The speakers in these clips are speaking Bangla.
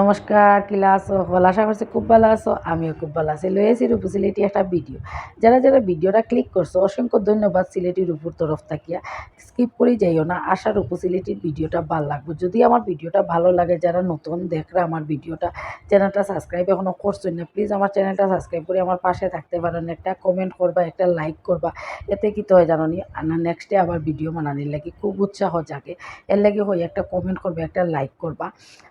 নমস্কার কিলা আছো? হল, আশা করছি খুব ভালো আছো। আমিও খুব ভালো আছি। লই আছি রূপু সিলেটি একটা ভিডিও। যারা যারা ভিডিওটা ক্লিক করছ, অসংখ্য ধন্যবাদ সিলেটির উপর তরফ থাকিয়া। স্কিপ করে যাইও না। আশা রূপু সিলেটির ভিডিওটা ভালো লাগবে। যদি আমার ভিডিওটা ভালো লাগে, যারা নতুন, দেখরা আমার ভিডিওটা, চ্যানেলটা সাবস্ক্রাইব এখনও করছ না প্লিজ আমার চ্যানেলটা সাবস্ক্রাইব করে আমার পাশে থাকতে পারেন একটা কমেন্ট করবা, একটা লাইক করবা। এতে কি তো হয় জানো নি? না নেক্সটে আবার ভিডিও বানানির লাগি খুব উৎসাহ জাগে। এর লাগে হয় একটা কমেন্ট করবে, একটা লাইক করবা।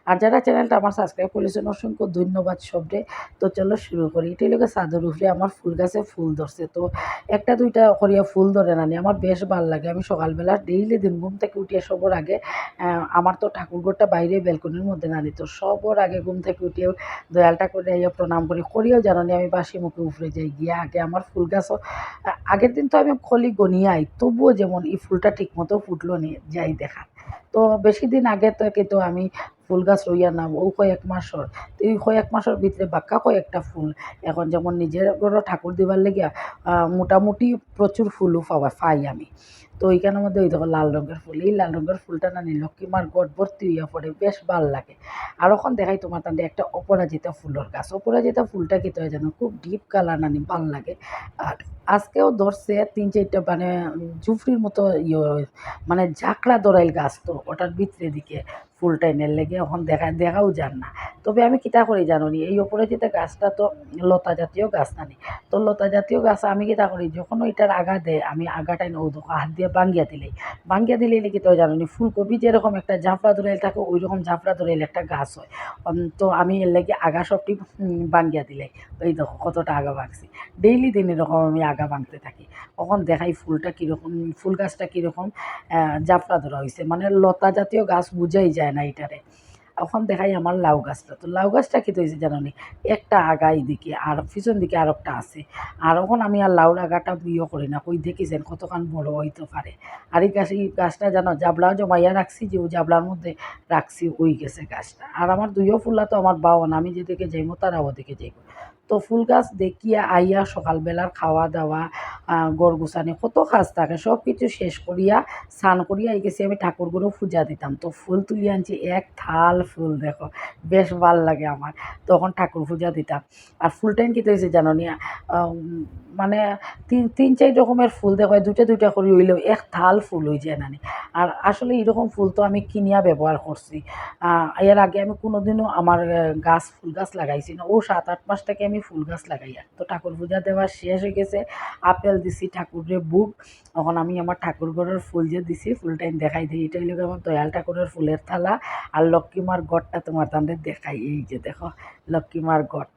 আর যারা চ্যানেলটা আমার সাবস্ক্রাইব করেছেন, অসংখ্য ধন্যবাদ সবরে। তো চলো শুরু করি। এটাই লোকে চাদর উপরে আমার ফুল গাছে ফুল ধরছে। তো একটা দুইটা করিয়া ফুল ধরে নানি আমার বেশ ভালো লাগে। আমি সকালবেলা ডেইলি দিন ঘুম থেকে উঠিয়ে সবর আগে আমার তো ঠাকুরঘরটা বাইরে বেলকনির মধ্যে নানি তো সবর আগে ঘুম থেকে উঠিয়ে দয়ালটা করে ইয়ে প্রণাম করি। করিও জানানি আমি বাসি মুখে উপরে যাই, গিয়ে আগে আমার ফুল গাছও আগের দিন তো আমি খলি গনিয়ে আই, তবুও যেমন এই ফুলটা ঠিকমতো ফুটলো নিয়ে যাই দেখার তো বেশি দিন আগে তো আমি ফুল গাছ রইয়া নাম, ও কয়েক মাসর, এই কয়েক মাসের ভিতরে বাক্কা কয়েকটা ফুল। এখন যেমন নিজের ঠাকুর দিবার লেগিয়া মোটামুটি প্রচুর ফুলও পাওয়া পাই আমি। তো এইখানের মধ্যে ওই দেখো লাল রঙের ফুল। এই লাল রঙের ফুলটা না নি লক্ষ্মীমার গড় ভর্তি হইয়া পড়ে বেশ ভালো লাগে। আর ওখান দেখাই তোমার তান্ডে একটা অপরাজিতা ফুলের গাছ। অপরাজিতা ফুলটা কি তো জানো? খুব ডিপ কালার নানি ভালো লাগে। আর আজকেও ধরছে তিন চারটা মানে উম, জুফরির মতো ইয়ে মানে ঝাঁকড়া দরাইল গাছ তো ওটার ভিতরে দিকে ফুল টাইমের লেগে এখন দেখা দেখাও যান না। তবে আমি কিতা করি জানো নি এই অপরাজিতা গাছটা তো লতা জাতীয় গাছ নানি তো লতা জাতীয় গাছ আমি কিতা করি যখন ওইটার আগা দেয় আমি আগাটাই ও হাত দিয়ে বাঙ্গিয়া দিলে বাঙ্গিয়া দিলে এলে নাকি তো জানো নি ফুলকপি যেরকম একটা ঝাঁপড়া ধরে থাকে ওই রকম ঝাঁপড়া দরাইল একটা গাছ হয়। তো আমি এর লাগে আগা সবটি বাঙ্গিয়া দিলাই। এই দেখো কতটা আগা বাঁকছি। ডেইলি দিন এরকম আমি আগা ভাঙতে থাকি। কখন দেখাই ফুলটা কীরকম ফুল গাছটা কীরকম জাফরা ধরা হয়েছে মানে লতা জাতীয় গাছ বুঝাই যায় না এটারে এখন দেখাই আমার লাউ গাছটা। তো লাউ গাছটা কী হয়েছে জানো নি, একটা আগা দিকে আর পিছন দিকে আর একটা আছে। আর এখন আমি আর লাউ আগাটা বিয়ে করি না, কই দেখিছেন কতক্ষণ বড় হইতে পারে। আর এই গাছ, এই গাছটা জানো, জাবলাও জমাইয়া রাখছি যে ওই জাবলার মধ্যে রাখছি, ওই গেছে গাছটা। আর আমার দুইও ফুলা তো আমার বাবা না, আমি যেদিকে যাইবো তারা ওদিকে যাইব। তো ফুল গাছ দেখিয়া আইয়া সকালবেলার খাওয়া দাওয়া গড় গুছানি কত কাজ থাকে সব কিছু শেষ করিয়া স্নান করিয়া গেছি আমি ঠাকুরগুলো পূজা দিতাম। তো ফুল তুলি আনছি এক থাল ফুল দেখো বেশ ভালো লাগে আমার। তখন ঠাকুর পূজা দিতাম। আর ফুল টাইম কী হয়েছে জানো নি আহ, মানে তিন তিন চার রকমের ফুল দেখো দুটা দুইটা করে হইলেও এক থাল ফুল হয়ে যায় নানি আর আসলে এরকম ফুল তো আমি কিনিয়া ব্যবহার করছি। এর আগে আমি কোনোদিনও আমার গাছ ফুল গাছ লাগাইছি না। ও সাত আট মাস থেকে আমি ফুল গাছ লাগাইয়া। তো ঠাকুর পূজা দেওয়া শেষ হয়ে গেছে। আপেল দিছি ঠাকুরের বুক। তখন আমি আমার ঠাকুর ঘরের ফুল যে দিছি ফুলটাই দেখাই দিই। এটা হইলে আমার দয়াল ঠাকুরের ফুলের থালা। আর লক্ষ্মীমার গড়টা তোমার তাদের দেখাই। এই যে দেখো লক্ষ্মীমার গড়।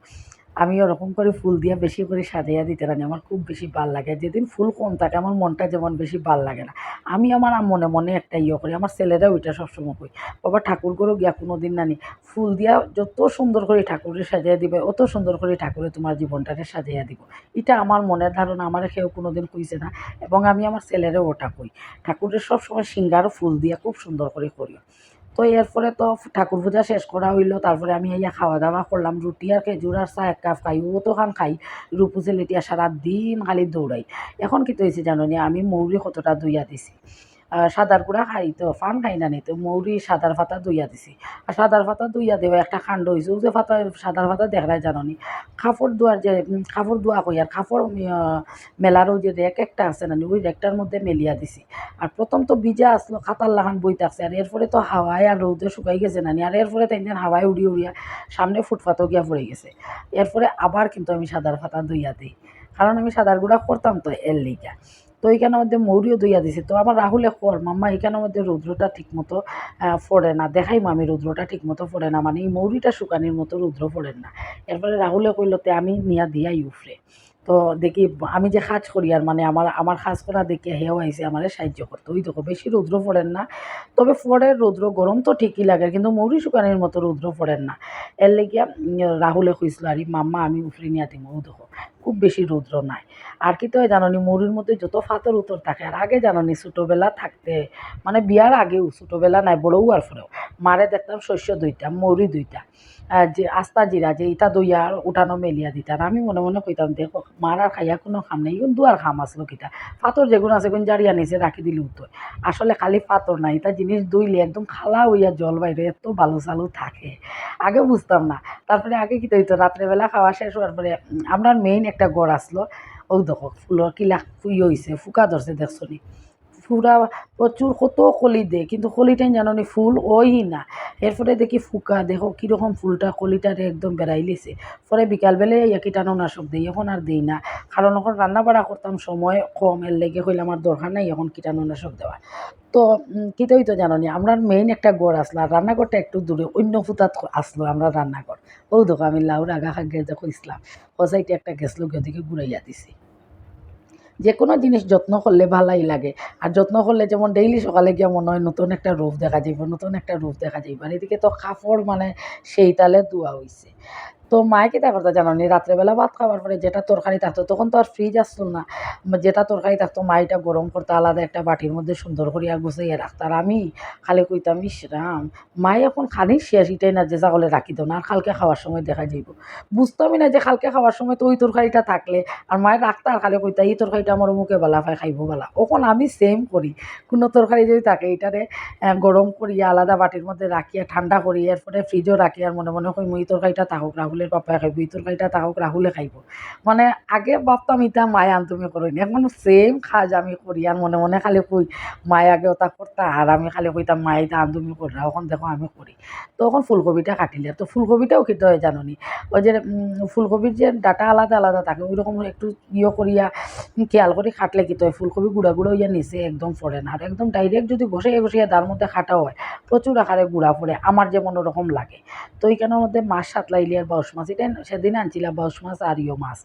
আমি ওরকম করে ফুল দিয়ে বেশি করে সাজাইয়া দিতে রানি, আমার খুব বেশি ভালো লাগে। যেদিন ফুল কম থাকে, আমার মনটা যেমন বেশি ভালো লাগে না। আমি আমার মনে মনে একটা ইয়ে করি, আমার ছেলেরা ওইটা সবসময় কই বাবা ঠাকুর ঘরেও গিয়া কোনো দিন নানি, ফুল দিয়া যত সুন্দর করে ঠাকুরের সাজাইয়া দিবে, অত সুন্দর করে ঠাকুরে তোমার জীবনটাকে সাজাইয়া দিব। এটা আমার মনের ধারণা, আমার কেউ কোনো দিন কইছে না। এবং আমি আমার ছেলেরও ওটা করি ঠাকুরের সবসময় সিঙ্গার ফুল দিয়া খুব সুন্দর করে করি তো এরপরে তো ঠাকুর পূজা শেষ করা হইল, তারপরে আমি ইয়া খাওয়া দাওয়া করলাম, রুটি আর খেজুর আর চা, এক কাপ খাই, ও তো খান খাই, রূপু ছেলেটিয়া সারা দিন খালি দৌড়াই এখন কি তো হয়েছে জানো আমি মৌরি কতটা দুইয়া দিছি। সাদার গুঁড়া খাই তো ফান খাই না তো, মৌরি সাদার পাতা দুইয়া দিছি। আর সাদার পাতা দুইয়া দেওয়া একটা খান্ড হয়েছে যে পাতা, সাদার পাতা দেখায় জানো নি? কাপড় ধোয়ার যে কাপড় ধোয়া কই, আর কাপড় মেলারও যে রেক একটা আছে না ওই রেকটার মধ্যে মেলিয়া দিছি। আর প্রথম তো ভিজা আসলো খাতার লাগান বই থাকছে, আর এরপরে তো হাওয়ায় আর রৌদে শুকাই গেছে না আর এরপরে তাই দিন হাওয়ায় উড়ি উড়িয়া সামনে ফুটপাতও গিয়া পড়ে গেছে। এরপরে আবার কিন্তু আমি সাদার পাতা ধুইয়া দিই, কারণ আমি সাদার গুঁড়া করতাম তো এর লিগা। এইখানের মধ্যে মৌরিও দইয়া দিছে। তো আমার রাহুলে কর, মাম্মা এইখানের মধ্যে রৌদ্রটা ঠিক মতো ফোড়ে না। দেখাই মামি, রৌদ্রটা ঠিক মতো ফোড়ে না। মানে এই মৌরিটা শুকানির মতো রৌদ্র ফোড়ে না। এরপরে রাহুলে কইলতে আমি নিয়া দিয়াই উফরে। তো দেখি, আমি যে কাজ করি আর মানে আমার আমার কাজ করা দেখে হেও আইসে আমার সাহায্য করতো। ওই দেখো, বেশি রৌদ্র পড়েন না। তবে ফোড়ে রৌদ্র গরম তো ঠিকই লাগে, কিন্তু মৌরি শুকানির মতো রৌদ্র পড়েন না। এর লেগিয়া রাহুলে কইছিল আর, মাম্মা, আমি উফরে নিয়া ও দেখো খুব বেশি রৌদ্র নাই। আর কি তো জাননি, মৌরির মধ্যে যত ফাতর উতর থাকে, আর আগে জাননি ছোটোবেলা থাকতে মানে বিয়ার আগেও ছোটোবেলা নাই, বড়ও আর পরেও। মারে দেখতাম শস্য দুইটা, মৌরি দুইটা যে আস্তা জিরা, যে ইটা দইয়া উঠানো মেলিয়া দিতাম আমি মনে মনে কইতাম, দেখো, মার আর খাইয়া কোনো খাম নাই ইগুন দুয়ার খাম আসলো কিটা ফাতর যেগুলো আছে কোন জারিয়া নিচে রাখি দিলে উঠো আসলে খালি ফাতর না এটা জিনিস দইলে একদম খালা হইয়া জল বাইরে এত ভালো চালু থাকে। আগে বুঝতাম না। তারপরে আগে কি হইতো, রাত্রেবেলা খাওয়া শেষ হওয়ার পরে আপনার মেইন একটা গড় আসলো ও দেখো ফুলর কিলা ফুই হয়েছে ফুকা ধরছে দেখছ নি ফুরা প্রচুর কত কলি দে, কিন্তু কলিটাই জানো নি, ফুল ওই না। এরপরে দেখি ফুকা, দেখো কীরকম ফুলটা কলিটারে একদম বেড়াই লিছে। পরে বিকালবেলায় ইয়া কীটাণুনাশক দিই, এখন আর দিই না। কারণ এখন রান্না বাড়া করতাম সময় কম, এর লেগে হইলে আমার দরকার নাই এখন কীটাণুনাশক দেওয়া। তো কীটা হইতো জানো নি, আমরা মেইন একটা গড় আসলো আর রান্নাঘরটা একটু দূরে, অন্য ফুতাত আসলো আমরা রান্নাঘর। ও দেখো আমি লাউর আগা খাগে দেখো ইসলাম হসাইতে একটা গেছলো গদিকে ঘুরাইয়া দিছি। যে কোনো জিনিস যত্ন করলে ভালাই লাগে। আর যত্ন করলে যেমন ডেইলি সকালে গিয়ে মনে হয় নতুন একটা রূপ দেখা যাইব, নতুন একটা রূপ দেখা যাইব। আর এদিকে তো কাপড় মানে সেই তালে ধোয়া হইছে। তো মায়ে কিতা করতে জানো নি রাত্রেবেলা ভাত খাওয়ার পরে যেটা তরকারি থাকতো তখন তো আর ফ্রিজ আসতো না। যেটা তরকারি থাকতো মাইটা গরম করতো আলাদা একটা বাটির মধ্যে সুন্দর করিয়া গুছাইয়া রাখতো আর আমি। খালি কইতাম ইস রাম মাই এখন খানি শেষ ইটাই না যে সকলে রাখি দাও, না আর কালকে খাওয়ার সময় দেখা যাইব বুঝতামই না যে কালকে খাওয়ার সময় তো ওই তরকারিটা থাকলে আর মায়ের রাখতা আর খালি কইতা এই তরকারিটা আমার মুখে বালা পায়, খাইব বালা। ওখন আমি সেম করি কোনো তরকারি যদি থাকে এটারে গরম করিয়া আলাদা বাটির মধ্যে রাখিয়া ঠান্ডা করি এরপরে ফ্রিজও রাখি আর মনে মনে কই মই তরকারিটা থাকুক রাহুলের পাপায় খাইব এই তরকারিটা থাকুক রাহুলে খাইব। মানে আগে ভাবতাম এটা মায়ে আনতুমি করি এখন সেম কাজ আমি করি আর মনে মনে খালি কই মায়ে আগে ওটা করতা আর আমি খালি কইতাম মায়ে এটা আনতুমি করি এখন দেখো আমি করি তখন ফুলকপিটা কাটিলে। তো ফুলকপিটাও খেতে হয় জাননি। ওই যে ফুলকপির যে ডাটা আলাদা আলাদা থাকে, ওই রকম একটু ইয়ে করিয়া খেয়াল করে খাটলে কি হয় ফুলকপি গুঁড়া গুঁড়ো ইয়া নিচে, একদম পড়ে না আর একদম ডাইরেক্ট যদি ঘষে ঘষিয়ে তার মধ্যে খাটা হয় প্রচুর আকারে গুঁড়া পড়ে আমার যেমন ওরকম লাগে। তো এইখানের মধ্যে মাছ সাতলাইলি আর বাউস মাছ এটা সেদিন আনছিলাম বাউশ মাছ আর ইয়ো মাছ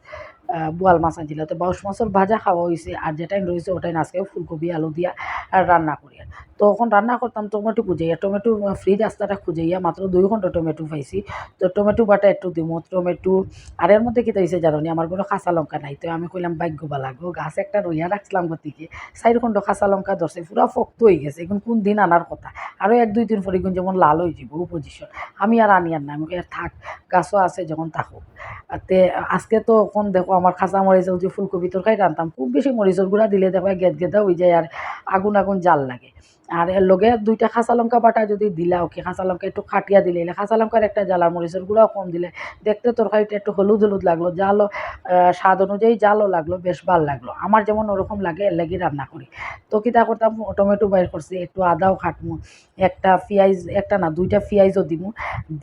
বোয়াল মাছ আনছিল। তো বাউস মাছের ভাজা খাওয়া হয়েছে আর যেটাই রয়েছে ওটাই আজকে ফুলকপি আলু দিয়া আর রান্না করি আর তখন রান্না করতাম টমেটো খুঁজাইয়া। টমেটো ফ্রিজ আস্তাটা খুঁজাইয়া মাত্র দুই ঘণ্টা টমেটো পাইছি। তো টমেটো বাটা একটু দিব টমেটো আর এর মধ্যে কী হয়েছে জানো আমার কোনো কাঁচা লঙ্কা নাই। তো আমি কইলাম ভাগ্য বালা গো গাছ একটা রইয়া রাখছিলাম গতিকে চারি খণ্ড কাঁচা লঙ্কা ধরছে পুরা ফক্ত হয়ে গেছে এখন কোন দিন আনার কথা? আরও এক, দুই দিন পরে এখন যেমন লাল হয়ে যাব পজিশন আমি আর আনি আর না আমি থাক গাছও আছে, যখন থাকুক তে আজকে তো এখন দেখো আমার খাঁচা মরিচের যে ফুলকপি তরকারি রান্তাম খুব বেশি মরিচের গুঁড়া দিলে দেখো গেদ গেদা হয়ে যায় আর আগুন আগুন জাল লাগে। আর এর লগে দুইটা খাঁচা লঙ্কা বাটা যদি দিলা, ওকে কাঁচা লঙ্কা একটু খাটিয়া দিলে এলে কাঁচা লঙ্কার একটা জ্বালা মরিচের গুঁড়াও কম দিলে, দেখতে তরকারিটা একটু হলুদ হলুদ লাগল জালও স্বাদ অনুযায়ী জালও লাগল, বেশ ভালো লাগল। আমার যেমন ওরকম লাগে, এর লাগে রান্না করি। তো কিতা করতাম, টমেটো বাইর করছি, একটু আদাও খাটমু, একটা পেঁয়াজ, একটা না, দুইটা পেঁয়াজও দিমু,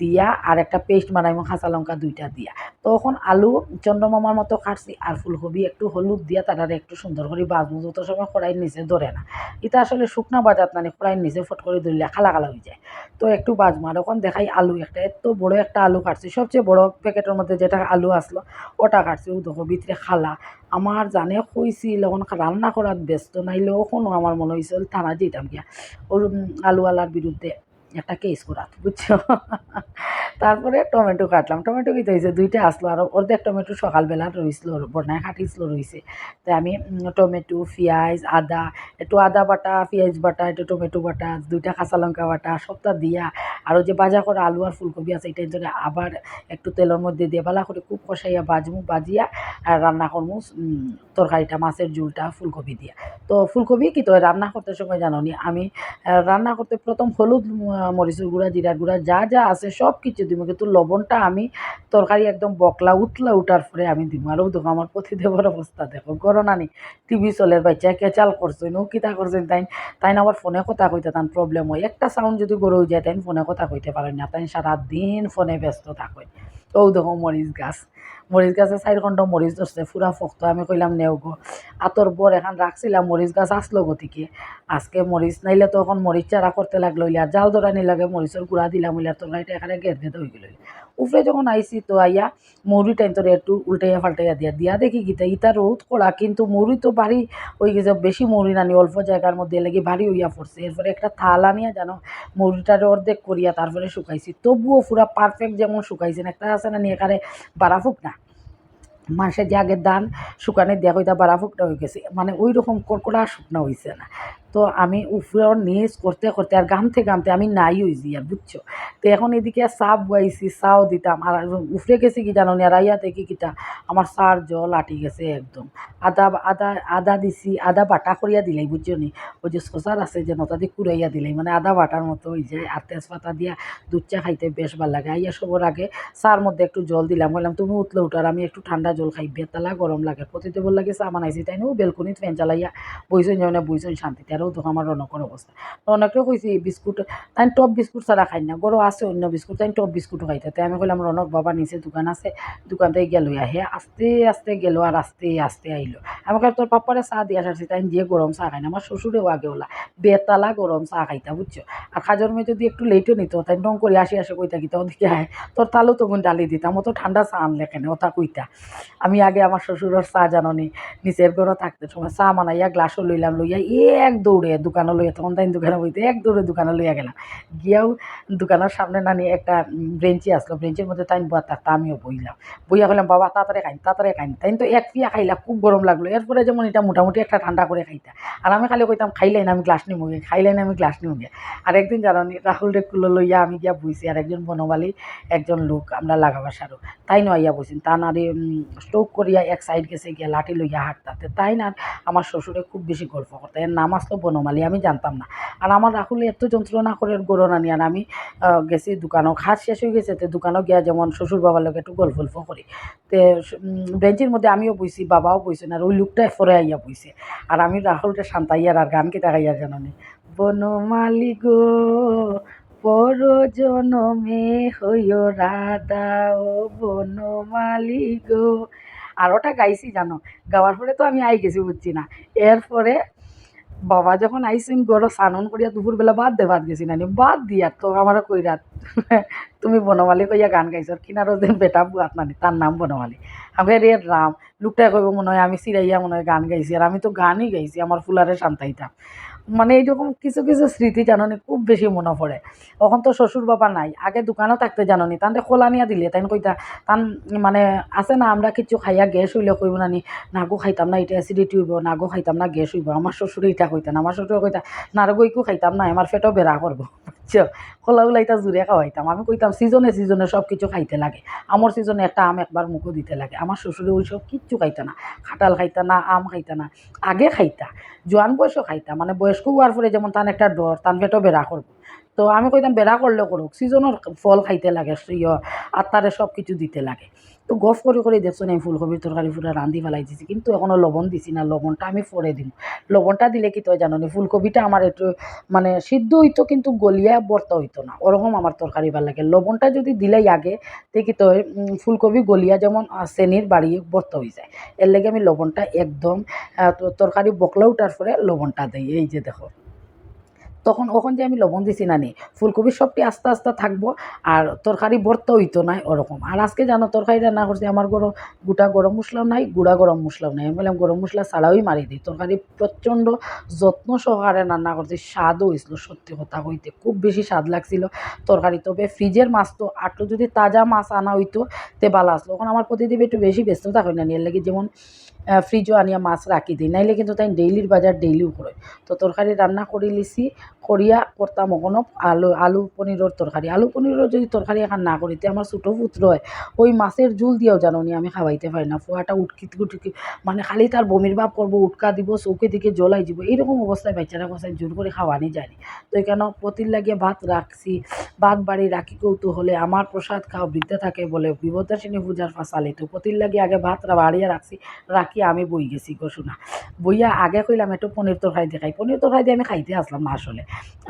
দিয়া আর একটা পেস্ট বানাইমু, কাঁচা লঙ্কা দুইটা দিয়া। তখন আলু চন্দ্রমামার মতো কাটছি, আর ফুলকপি একটু হলুদ দিয়া তারারে একটু সুন্দর করে বাজবো, যত সময় কড়াইয়ের নিচে ধরে না। এটা আসলে শুকনা বাজাত মানে কড়াইয়ের নিজে ফট করে ধরলে খালা খালা হয়ে যায়। তো একটু বাজ আর ওখান দেখাই আলু একটা, এত বড় একটা আলু কাটছে। সবচেয়ে বড় প্যাকেটের মধ্যে যেটা আলু আসলো ওটা কাটছি। ও দেখো ভিতরে খালা। আমার জানে কইছি এখন রান্না করার ব্যস্ত নাইলে ওখনও আমার মনে হয়েছিল থানা যেতাম গিয়া ওর আলুওয়ালার বিরুদ্ধে একটা কেস করাত বুঝছ? তারপরে টমেটো কাটলাম। টমেটো কি হয়েছে? দুইটা আসলো আর অর্ধেক টমেটো সকালবেলা রয়েছিল বনায় কাটিছিল রয়েছে তাই আমি টমেটো, পেঁয়াজ, আদা, একটু আদা বাটা, পেঁয়াজ বাটা, একটু টমেটো বাটা, দুইটা কাঁচা লঙ্কা বাটা, সবটা দিয়া আরও যে ভাজা করা আলু আর ফুলকপি আছে এটাই ধরে আবার একটু তেলের মধ্যে দিয়ে ভালো করে খুব কষাইয়া বাজমু, বাজিয়া আর রান্না করমু তরকারিটা, মাছের ঝুলটা, ফুলকপি দিয়া। তো ফুলকপি কি তো রান্না করতে সময় জানো আমি রান্না করতে প্রথম হলুদ মরিচের গুঁড়া জিরার গুঁড়া, যা যা আছে, সব কিছু দিব কিন্তু লবণটা আমি তরকারি একদম বকলা, উতলা উঠার পরে আমি দিব আরও দেখো আমার প্রতিদেবর অবস্থা দেখো গরনানি টিভি চলের বাচ্চা কেচাল করছেন ও কিতা করছেন তাই তাই না আবার ফোনে কথা কইতে তান প্রবলেম হয়। একটা সাউন্ড যদি গড়ে যায় তাই ফোনে কথা কইতে পারেন না। তাই সারাদিন ফোনে ব্যস্ত থাকেন ও দেখো মরিচ গাছ। মরিচ গাছে চাইর খণ্ড মরিচ ধরছে পুরা ফক্ত আমি কইলাম নেও গো। আতর বর এখন রাখছিলাম মরিচ গাছ আসলো গতিকে। আজকে মরিচ নাইলে তো এখন মরিচ চারা করতে লাগল আর জাল ধরানি লাগে মরিচের গুঁড়া দিলাম ইলে তরকারিটা এখানে গেদ গেদ হয়ে গেল। উপরে যখন আইসি তো আইয়া মৌরি টাইম তোর একটু উল্টাইয়া ফাল্টাইয়া দিয়া দিয়া দেখি গীতা ইতা রোদ করা কিন্তু মৌরি তো ভারী হয়ে গেছে বেশি মৌরি নানি অল্প জায়গার মধ্যে লেগে ভারী হইয়া পড়ছে এরপরে একটা থাল আনিয়া জানো মৌরিটারে অর্ধেক করিয়া তারপরে শুকাইছি তবুও পুরা পারফেক্ট যেমন শুকাইছেন একটা আছে না নিয়ে এখানে বারাফুক না মাসে যে আগের ধান শুকানে দেওয়া হইতা বাড়া ফুকটা হয়ে গেছে মানে ওই রকম কড়কড়া শুকনা হয়েছে না তো আমি উপরেও নিজ করতে করতে আর গামতে গামতে আমি নাই হয়েছি আর বুঝছ? তো এখন এদিকে চা বুয়াইছি চাও দিতাম, আর উফরে গেছি কি জানো নি, আর আইয়া দেখি কিটা, আমার সার জল আটি গেছে একদম। আদা আদা আদা দিছি, আদা বাটা করিয়া দিলাই, বুঝছ নি? ওই যে শশার আছে যে নতা কুড়াইয়া দিলাই মানে আদা বাটার মতো হয়ে যায় আর তেজপাতা দিয়া দুধ চা খাইতে বেশ ভালো লাগে। আইয়া সবর আগে চার মধ্যে একটু জল দিলাম, বললাম, তুমি উঠলে উঠার আমি একটু ঠান্ডা জল খাই, বেতালা গরম লাগে। প্রতিতে বল লাগে চা বানাইছি, তাই নো? বেলকনিত ফ্যান চালাইয়া বইছেন যাও না বইছেন শান্তিতে আরও তো আমার রনকের অবস্থা রনকেও কইছি বিস্কুট, তাই টপ বিস্কুট ছাড়া খাই না। গরো আছে অন্য বিস্কুট, তাই টপ বিস্কুটও খাইতে তাই আমি কইলাম রনক বাবা নিচে দোকান আছে দোকান থেকে গেল হে আস্তে আস্তে গেল আর আস্তে আস্তে আইলো আমাকে তোর পাপারে চা দিয়ে আসছি তাই যে গরম চা খাই না। আমার শ্বশুরেও আগে ওলা। বেতালা গরম চা খাইতা, বুঝছ? আর খাজর মেয়ে যদি একটু লেটও নিত, তাই ডং করে আসি, আসে কইতা কিতা ওদিকে আয় তোর তালু তখন ডালি দিতাম তো ঠান্ডা চা আনলে কেন? ওটা কইতা, আমি আগে আমার শ্বশুরের চা জাননি, নিচের ঘরে থাকতে সময় চা মানাইয়া গ্লাসও লইলাম লইয়া এক দৌড়ে দোকানে লইয়া তখন তাই দোকানে বইতে এক দৌড়ে দোকানে লইয়া গেলাম। গিয়াও দোকানের সামনে নানি একটা ব্রেঞ্চি আসলো। ব্রেঞ্চের মধ্যে তাই বয়া থাকতা আমিও বইলাম। বইয়া কইলাম, বাবা, তাড়াতাড়ি খাইন তাড়াতাড়ি খাইন। তাই তো এক পিয়া খাইলা, খুব গরম লাগল। এরপরে যেমন এটা মোটামুটি একটা ঠান্ডা করে খাইতা। আর আমি খালি কইতাম খাইলেন আমি গ্লাস নিমু গে খাইলেন আমি গ্লাস নিমু গে। আর একদিন জানি রাহুল রে কুলো লইয়া আমি গিয়া বইছি, আর একজন বনবালি একজন লোক, আমরা লাগাবার সারো তাই নয় ইয়া বসেন তা নারে স্ট্রোক করিয়া এক সাইড গেছে গিয়া লাঠি লইয়া হাঁটতাতে। তাই না, আমার শ্বশুরে খুব বেশি গল্প করতে। এর নাম আসলো বনমালী আমি জানতাম না। আর আমার রাহুল এত যন্ত্রণা করে গরনা নিয়ে আর আমি গেছি দোকানও খাট শেষ হয়ে গেছে, তো দোকানও গিয়া যেমন শ্বশুর বাবার লোক একটু গল্প গল্প করি তে বেঞ্চের মধ্যে আমিও বইছি বাবাও বইছেন আর ওই লোকটা ফরে আইয়া বইছে আর আমি রাহুলটা শান্তাইয়ার আর গান কেটা গাইয়া জানি বনমালী গো পর জনমে হইয় রাধা ও বনমালী গো। আর ওটা গাইছি জানো গাওয়ার পরে তো আমি আই গেছি বুঝছি না। এরপরে বাবা যখন আইসিম গড় স্নান করিয়া দুপুরবেলা বাদ দে বাদ গেছি নানি। বাদ দিয়া তো আমার কই রাত তুমি বনমালী কইয়া গান গাইছ কিনারও যে বেটা বুয়াত নানি, তার নাম বনমালী। আমি রে রাম, লোকটা কইব মনে হয় আমি সিরাইয়া মনে হয় গান গাইছি, আর আমি তো গানই গাইছি, আমার ফুলারে শান্তাইতাম মানে এইরকম কিছু কিছু স্মৃতি জাননি, খুব বেশি মনে পড়ে। তখন তো শ্বশুর বাবা নাই, আগে দোকানও থাকতে জাননি। তাহলে খোলা নিয়ে দিলে তাই কইতা, তান মানে আছে না, আমরা কিছু খাইয়া গ্যাস হইলে কইব না নি নাগো খাইতাম না, এটা অ্যাসিডিটি হইব নাগো খাইতাম না, গ্যাস হইব, আমার শ্বশুরে এটা কইতেন, আমার শ্বশুরে কইতা নারগো ইকু খাইতাম না, আমার ফেটও বেড়া করব। বুঝছ? খোলা এটা জুড়ে খাওয়াইতাম। আমি কইতাম, সিজনে সিজনে সব কিছু খাইতে লাগে। আমার সিজনে একটা আম একবার মুখো দিতে লাগে। আমার শ্বশুরে ওই সব কিচ্ছু খাইতা না। খাটাল খাইতা না, আম খাইতা না। আগে খাইতা, জোয়ান বয়সও খাইতা। মানে বয়স্ক হওয়ার পরে যেমন তান একটা ডর তান পেটও বেড়া করব। তো আমি কইতাম বেড়া করলেও করুক সিজনের ফল খাইতে লাগে ইয় সব কিছু দিতে লাগে। তো গফ করে করে দেখছ না ফুলকপির তরকারি ফুটা রান্ধি ফেলাই দিছি। কিন্তু এখনও লবণ দিছি না লবণটা আমি পরে দিম। লবণটা দিলে কি তো জানো নি ফুলকপিটা আমার একটু মানে সিদ্ধ হইতো কিন্তু গলিয়া বর্তা হইতো না। ওরকম আমার তরকারি ভালো লাগে। লবণটা যদি দিলেই আগে তো উম, ফুলকপি গলিয়া যেমন চেনির বাড়িয়ে বর্তা হয়ে যায়। এর লাগে আমি লবণটা একদম তো- তরকারি বকলা উঠার পরে লবণটা দিই। এই যে দেখো। তখন ওখান যে আমি লবণ দিছি না নি ফুলকপি সবটি আস্তে আস্তে থাকব আর তরকারি ভর্তা হইতো নাই ওরকম। আর আজকে জানো তরকারি রান্না করছি, আমার গরম, গোটা গরম মশলাও নাই, গুঁড়া গরম মশলাও নাই। আমি বললাম গরম মশলা ছাড়াওই মারি দিই। তরকারি প্রচণ্ড যত্ন সহকারে রান্না করছি, স্বাদও হয়েছিল সত্যি কথা হইতে খুব বেশি স্বাদ লাগছিল। তরকারি তবে ফ্রিজের মাছ তো আটলো যদি তাজা মাছ আনা হইতো তে ভালো আসলো। ওখানে আমার প্রতিদিন একটু বেশি ব্যস্ততা হয় না এর লাগে যেমন ফ্রিজও আনিয়া মাছ রাখি দিই। নাইলে কিন্তু তাই ডেইলির বাজার ডেইলিও করে। তো তরকারি রান্না করে লিছি, করিয়া করতাম ওখানো আলু আলু পনিরের তরকারি। আলু পনিরের যদি তরকারি এখন না করিতে আমার ছোটো পুত্র হয়, ওই মাছের ঝুল দিয়েও জানো নি, আমি খাওয়াইতে পারি না। ফোয়াটা উটকিত উটকি মানে খালি তার বমির ভাব করব, উটকা দিব, চৌকে দিকে জ্বলাই দিব, এইরকম অবস্থায় বাচ্চারা কোথায় জোর করে খাওয়ানি যায়নি তো এখানে পতির লাগিয়ে ভাত রাখছি, ভাত বাড়ি রাখি কৌতূহলে, আমার প্রসাদ খাও, বৃদ্ধে থাকে বলে বিপদাসিনী পূজার ফাঁসালি। তো পতির লাগিয়ে আগে ভাত বাড়িয়ে রাখছি, রাখি আমি বই গেছি গো শোনা। বইয়া আগে কইলাম একটু পনির তরকারি দিয়ে খাই। পনির তরকারি দিয়ে আমি খাইতে আসলাম না আসলে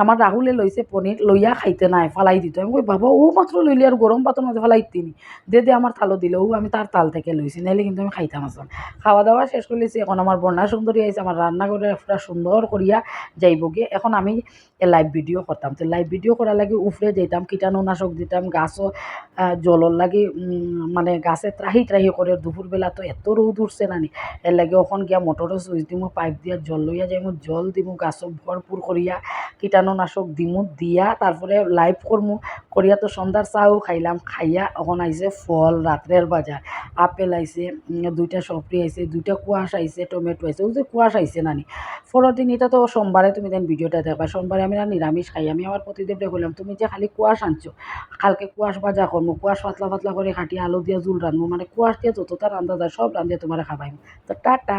আমার রাহুলে লইছে পনির লইয়া খাইতে নাই, ফালাই দিত। আমি কই বাবা, ও মাত্র লইলি আর গরম পাতর মধ্যে ফালাই তিনি দে দে আমার থালো দিলে। ও, আমি তার তাল থেকে লইছি নাইলে কিন্তু আমি খাইতাম আসলাম খাওয়া দাওয়া শেষ করলেছি এখন আমার বন্যা সুন্দরী আইছে আমার রান্না করে পুরা সুন্দর করিয়া যাইব গিয়ে এখন আমি লাইভ ভিডিও করতাম তো লাইভ ভিডিও করার লাগে উফরে যেতাম কীটাণুনাশক দিতাম গাছও জলর লাগে মানে গাছে ত্রাহি ত্রাহি করে দুপুরবেলা তো এত রোদ উঠছে নানি। এর লাগে ওখন গিয়া মোটরও সুইচ দিমু, পাইপ দিয়া জল লইয়া যাইমু জল দিমু, গাছক ভরপুর করিয়া কীটাণুনাশক দিমু, দিয়া তারপরে লাইভ করমু করিয়া তো সন্ধ্যার চাও খাইলাম, খাইয়া এখন আইছে ফল রাত্রের বাজার আপেল আইছে দুইটা সপরি আইছে দুইটা কুয়াশ আইছে টমেটো আইছে ওই যে কুয়াশ আইছে নানি। পরের দিন এটা তো সোমবারে তুমি দেন ভিডিওটা দেখবা সোমবারে আমি না নিরামিষ খাই, আমি আমার প্রতিদেবরে বললাম তুমি যে খালি কুয়াশ আনছো, কালকে কুয়াশ ভাজা করব কুয়াশ পাতলা পাতলা করে কাটিয়ে আলু দিয়ে জুল রানবো মানে কুয়াশ দিয়ে যতটা রান্ধা যায় সব রান্ধিয়ে তোমার খাবাইম। তো টাটা।